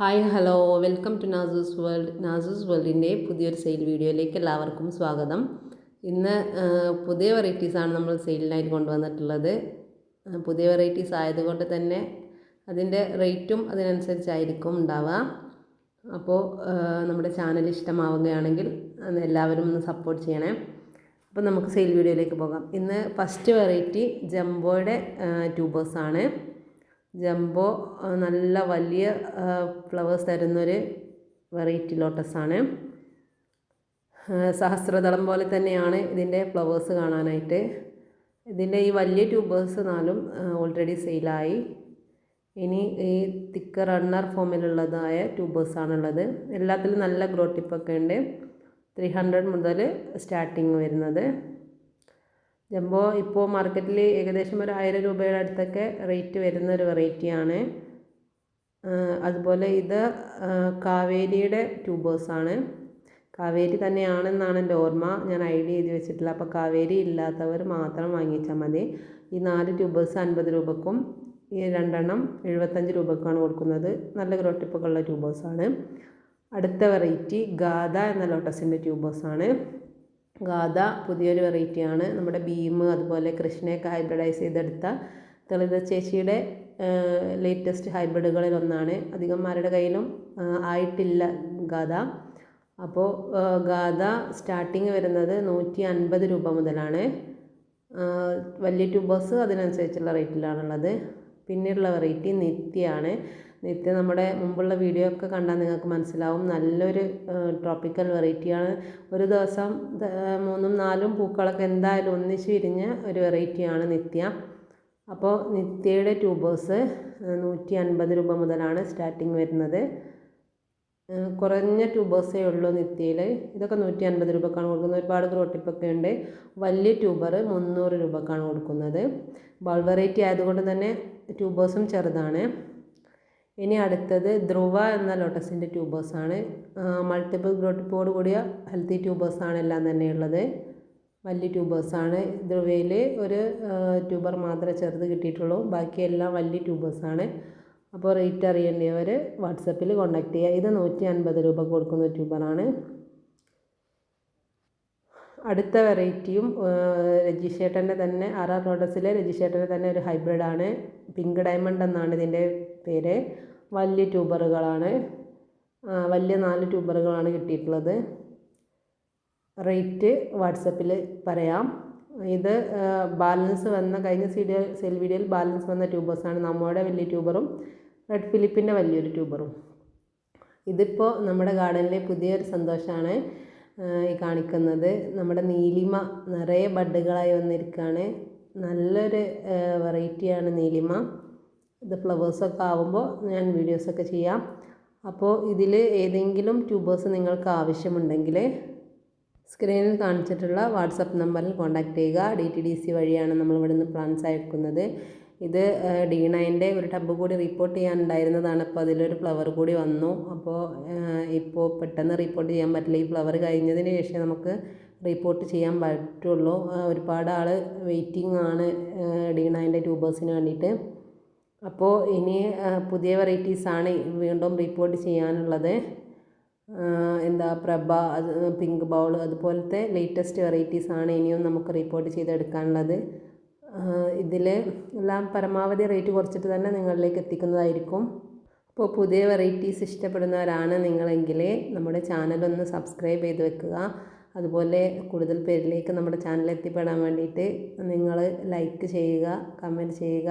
Hi hello welcome to Nasu's world Nasu's വേൾഡിന്റെ പുതിയൊരു sale വീഡിയോയിലേക്ക് എല്ലാവർക്കും സ്വാഗതം. ഇന്ന് പുതിയ വെറൈറ്റീസാണ് നമ്മൾ സെയിലിനായിട്ട് കൊണ്ടുവന്നിട്ടുള്ളത്. പുതിയ വെറൈറ്റീസ് ആയതുകൊണ്ട് തന്നെ അതിന്റെ റേറ്റും അതിനനുസരിച്ചായിരിക്കും ഉണ്ടാവുക. അപ്പോൾ നമ്മുടെ ചാനൽ ഇഷ്ടമാവുകയാണെങ്കിൽ എല്ലാവരും ഒന്ന് സപ്പോർട്ട് ചെയ്യണേ. അപ്പോൾ നമുക്ക് സെയിൽ വീഡിയോയിലേക്ക് പോകാം. ഇന്ന് ഫസ്റ്റ് വെറൈറ്റി ജംബോയുടെ ട്യൂബേഴ്സാണ് ജംബോ നല്ല വലിയ ഫ്ലവേഴ്സ് തരുന്നൊരു വെറൈറ്റി ലോട്ടസാണ്. സഹസ്രദളം പോലെ തന്നെയാണ് ഇതിന്റെ ഫ്ലവേഴ്സ് കാണാനായിട്ട്. ഇതിന്റെ ഈ വലിയ ട്യൂബേഴ്സ് നാലും ഓൾറെഡി സെയിലായി ഇനി ഈ തിക്ക് റണ്ണർ ഫോമിലുള്ളതായ ട്യൂബേഴ്സാണുള്ളത്. എല്ലാത്തിലും നല്ല ഗ്രോ ടിപ്പൊക്കെ ഉണ്ട് ത്രീ ഹൺഡ്രഡ് മുതൽ സ്റ്റാർട്ടിങ് വരുന്നത്. ജംബോ ഇപ്പോൾ മാർക്കറ്റിൽ ഏകദേശം ഒരു ആയിരം രൂപയുടെ അടുത്തൊക്കെ റേറ്റ് വരുന്ന ഒരു വെറൈറ്റിയാണ് അതുപോലെ ഇത് കാവേരിയുടെ ട്യൂബേഴ്സാണ് കാവേരി തന്നെയാണെന്നാണ് എന്റെ ഓർമ്മ. ഞാൻ ഐ ഡി എഴുതി വെച്ചിട്ടില്ല. അപ്പോൾ കാവേരി ഇല്ലാത്തവർ മാത്രം വാങ്ങിച്ചാൽ മതി. ഈ നാല് ട്യൂബേഴ്സ് അൻപത് രൂപക്കും ഈ രണ്ടെണ്ണം എഴുപത്തഞ്ച് രൂപക്കാണ് കൊടുക്കുന്നത്. നല്ല ഗ്രോട്ടിപ്പൊക്കെ ഉള്ള ട്യൂബേഴ്സാണ് അടുത്ത വെറൈറ്റി ഗാഥ എന്ന ലോട്ടസിന്റെ ട്യൂബേഴ്സാണ് ഗാഥ പുതിയൊരു വെറൈറ്റിയാണ്. നമ്മുടെ ഭീം അതുപോലെ കൃഷ്ണയൊക്കെ ഹൈബ്രിഡൈസ് ചെയ്തെടുത്ത തെളിത ചേച്ചിയുടെ ലേറ്റസ്റ്റ് ഹൈബ്രിഡുകളിൽ ഒന്നാണ്. അധികം ആരുടെ കയ്യിലും ആയിട്ടില്ല ഗാഥ അപ്പോൾ ഗാഥ സ്റ്റാർട്ടിങ് വരുന്നത് നൂറ്റി അൻപത് രൂപ മുതലാണ്. വലിയ ട്യൂബേഴ്സ് അതിനനുസരിച്ചുള്ള റേറ്റിലാണുള്ളത് പിന്നെയുള്ള വെറൈറ്റി നിത്യയാണ് നിത്യ നമ്മുടെ മുമ്പുള്ള വീഡിയോ ഒക്കെ കണ്ടാൽ നിങ്ങൾക്ക് മനസ്സിലാവും. നല്ലൊരു ട്രോപ്പിക്കൽ വെറൈറ്റിയാണ് ഒരു ദിവസം മൂന്നും നാലും പൂക്കളൊക്കെ എന്തായാലും ഒന്നിച്ച് വിരിഞ്ഞ ഒരു വെറൈറ്റിയാണ് നിത്യ. അപ്പോൾ നിത്യയുടെ ട്യൂബേഴ്സ് നൂറ്റി അൻപത് രൂപ മുതലാണ് സ്റ്റാർട്ടിങ് വരുന്നത്. കുറഞ്ഞ ട്യൂബേഴ്സേ ഉള്ളൂ നിത്യയിൽ ഇതൊക്കെ നൂറ്റി അൻപത് രൂപക്കാണ് കൊടുക്കുന്നത്. ഒരുപാട് ഗ്രോട്ടിപ്പൊക്കെ ഉണ്ട്. വലിയ ട്യൂബർ മുന്നൂറ് രൂപക്കാണ് കൊടുക്കുന്നത്. ബൾ വെറൈറ്റി ആയതുകൊണ്ട് തന്നെ ട്യൂബേഴ്സും ചെറുതാണ്. ഇനി അടുത്തത് ധ്രുവ എന്ന ലോട്ടസിന്റെ ട്യൂബേഴ്സാണ് മൾട്ടിപ്പിൾ ഗ്രോട്ടിപ്പോട് കൂടിയ ഹെൽത്തി ട്യൂബേഴ്സാണ് എല്ലാം തന്നെ ഉള്ളത്. വലിയ ട്യൂബേഴ്സാണ് ധ്രുവയിൽ ഒരു ട്യൂബർ മാത്രമേ ചെറുത് കിട്ടിയിട്ടുള്ളൂ. ബാക്കിയെല്ലാം വലിയ ട്യൂബേഴ്സാണ് അപ്പോൾ റേറ്റ് അറിയേണ്ടിയവർ വാട്സപ്പിൽ കോൺടാക്ട് ചെയ്യുക. ഇത് നൂറ്റി അൻപത് രൂപ കൊടുക്കുന്ന ട്യൂബറാണ് അടുത്ത വെറൈറ്റിയും രജിഷേട്ടന്റെ തന്നെ ആർ റോഡസിലെ രജിഷേട്ടന്റെ തന്നെ ഒരു ഹൈബ്രിഡാണ് പിങ്ക് ഡയമണ്ട് എന്നാണ് ഇതിന്റെ പേര്. വലിയ ട്യൂബറുകളാണ്. വലിയ നാല് ട്യൂബറുകളാണ് കിട്ടിയിട്ടുള്ളത്. റേറ്റ് വാട്സപ്പിൽ പറയാം. ഇത് ബാലൻസ് വന്ന കഴിഞ്ഞ സീഡിയ സെൽ വീഡിയോയിൽ ബാലൻസ് വന്ന ട്യൂബേഴ്സാണ്. നമ്മുടെ വലിയ ട്യൂബറും റെഡ് ഫിലിപ്പിന്റെ വലിയൊരു ട്യൂബറും. ഇതിപ്പോൾ നമ്മുടെ ഗാർഡനിലെ പുതിയൊരു സന്തോഷമാണ് ഈ കാണിക്കുന്നത്. നമ്മുടെ നീലിമ നിറയെ ബഡ്ഡുകളായി വന്നിരിക്കുകയാണ് നല്ലൊരു വെറൈറ്റിയാണ് നീലിമ. ഇത് ഫ്ലവേഴ്സൊക്കെ ആവുമ്പോൾ ഞാൻ വീഡിയോസൊക്കെ ചെയ്യാം. അപ്പോൾ ഇതിൽ ഏതെങ്കിലും ട്യൂബേഴ്സ് നിങ്ങൾക്ക് ആവശ്യമുണ്ടെങ്കിൽ സ്ക്രീനിൽ കാണിച്ചിട്ടുള്ള വാട്സപ്പ് നമ്പറിൽ കോൺടാക്റ്റ് ചെയ്യുക. ഡി ടി ഡി സി വഴിയാണ് നമ്മൾ ഇവിടെ നിന്ന് പ്ലാൻസ് അയക്കുന്നത്. ഇത് ഡി നയന്റെ ഒരു ടബ് കൂടി റിപ്പോർട്ട് ചെയ്യാനുണ്ടായിരുന്നതാണ്. അപ്പോൾ അതിലൊരു ഫ്ലവർ കൂടി വന്നു. അപ്പോൾ ഇപ്പോൾ പെട്ടെന്ന് റിപ്പോർട്ട് ചെയ്യാൻ പറ്റില്ല. ഈ ഫ്ലവർ കഴിഞ്ഞതിന് ശേഷം നമുക്ക് റിപ്പോർട്ട് ചെയ്യാൻ പറ്റുള്ളൂ. ഒരുപാട് ആൾ വെയിറ്റിംഗ് ആണ് ഡി നയന്റെ ട്യൂബേഴ്സിന് വേണ്ടിയിട്ട്. അപ്പോൾ ഇനി പുതിയ വെറൈറ്റീസാണ് വീണ്ടും റിപ്പോർട്ട് ചെയ്യാനുള്ളത്. എന്താ പ്രഭ പിങ്ക് ബൗൾ അതുപോലത്തെ ലേറ്റസ്റ്റ് വെറൈറ്റീസാണ് ഇനിയും നമുക്ക് റിപ്പോർട്ട് ചെയ്തെടുക്കാനുള്ളത്. ഇതിൽ എല്ലാം പരമാവധി റേറ്റ് കുറച്ചിട്ട് തന്നെ നിങ്ങളിലേക്ക് എത്തിക്കുന്നതായിരിക്കും. അപ്പോൾ പുതിയ വെറൈറ്റീസ് ഇഷ്ടപ്പെടുന്നവരാണ് നിങ്ങളെങ്കിൽ നമ്മുടെ ചാനൽ ഒന്ന് സബ്സ്ക്രൈബ് ചെയ്ത് വെക്കുക. അതുപോലെ കൂടുതൽ പേരിലേക്ക് നമ്മുടെ ചാനൽ എത്തിപ്പെടാൻ വേണ്ടിയിട്ട് നിങ്ങൾ ലൈക്ക് ചെയ്യുക കമന്റ് ചെയ്യുക.